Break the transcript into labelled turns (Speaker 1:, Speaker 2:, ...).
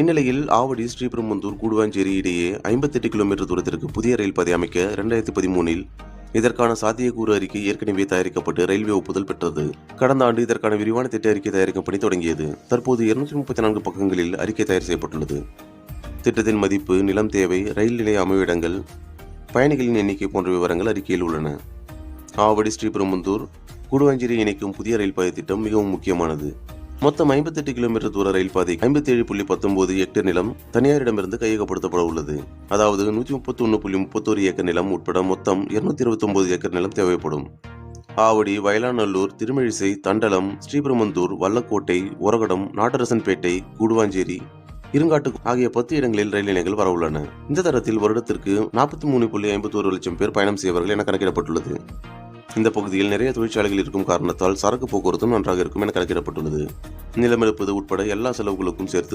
Speaker 1: இந்நிலையில் ஆவடி ஸ்ரீபெரும்புதூர் கூடுவாஞ்சேரி இடையே ஐம்பத்தெட்டு கிலோமீட்டர் தூரத்திற்கு புதிய ரயில் பாதை அமைக்க இரண்டாயிரத்தி பதிமூனில் இதற்கான சாத்தியக்கூறு அறிக்கை ஏற்கனவே தயாரிக்கப்பட்டு ரயில்வே ஒப்புதல் பெற்றது. கடந்த ஆண்டு இதற்கான விரிவான திட்ட அறிக்கை தயாரிக்கும் பணி தொடங்கியது. தற்போது இருநூற்றி முப்பத்தி நான்கு பக்கங்களில் அறிக்கை தயார் செய்யப்பட்டுள்ளது. திட்டத்தின் மதிப்பு நிலம் தேவை ரயில் நிலைய அமைவிடங்கள் பயணிகளின் எண்ணிக்கை போன்ற விவரங்கள் அறிக்கையில் உள்ளன. ஆவடி ஸ்ரீபெரும்புதூர் கூடுவாஞ்சேரி இணைக்கும் புதிய ரயில் பாதை திட்டம் மிகவும் முக்கியமானது. மொத்தம் ஐம்பத்தெட்டு கிலோமீட்டர் தூர ரயில் பாதை ஐம்பத்தி ஏழு புள்ளி பத்தொன்பது ஹெக்டேர் நிலம் தனியாரிடமிருந்து கையகப்படுத்தப்பட உள்ளது. அதாவது நூற்றி முப்பத்தி ஒன்று புள்ளி முப்பத்தோரு ஏக்கர் நிலம் உட்பட மொத்தம் இருநூத்தி இருபத்தி ஒன்பது ஏக்கர் நிலம் தேவைப்படும். ஆவடி வயலாநல்லூர் திருமழிசை தண்டலம் ஸ்ரீபெருமந்தூர் வல்லக்கோட்டை ஒரகடம் நாட்டரசன்பேட்டை கூடுவாஞ்சேரி இருங்காட்டு ஆகிய பத்து இடங்களில் ரயில் நிலையங்கள் வரவுள்ளன இந்த தரத்தில் வருடத்திற்கு நாற்பத்தி மூணு புள்ளி ஐம்பத்தோரு லட்சம் பேர் பயணம் செய்வார்கள் என கணக்கிடப்பட்டுள்ளது. இந்த பகுதியில் நிறைய தொழிற்சாலைகள் இருக்கும் காரணத்தால் சரக்கு போக்குவரத்தும் நன்றாக இருக்கும் என கணக்கிடப்பட்டுள்ளது. நிலம் உட்பட எல்லா செலவுகளுக்கும் சேர்த்து